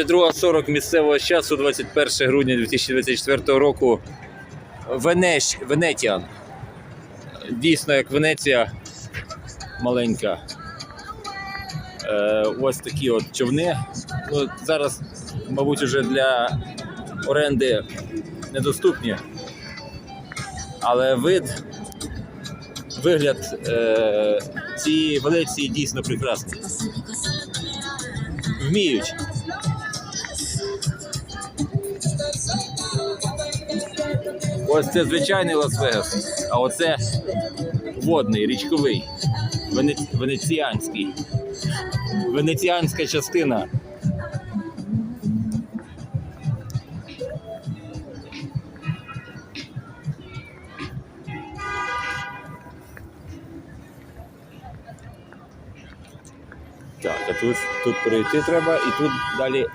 2.40 місцевого часу, 21 грудня 2024 року. Венеш, Венетіан. Дійсно, як Венеція маленька. Е, ось такі от човни. Ну, зараз, мабуть, вже для оренди недоступні. Але вид, вигляд е, цієї Венеції дійсно прекрасний. Вміють. Ось це звичайний Лас-Вегас, а оце водний, річковий, вене... венеціанський. Венеціанська частина. Так, а тут, тут перейти треба і тут далі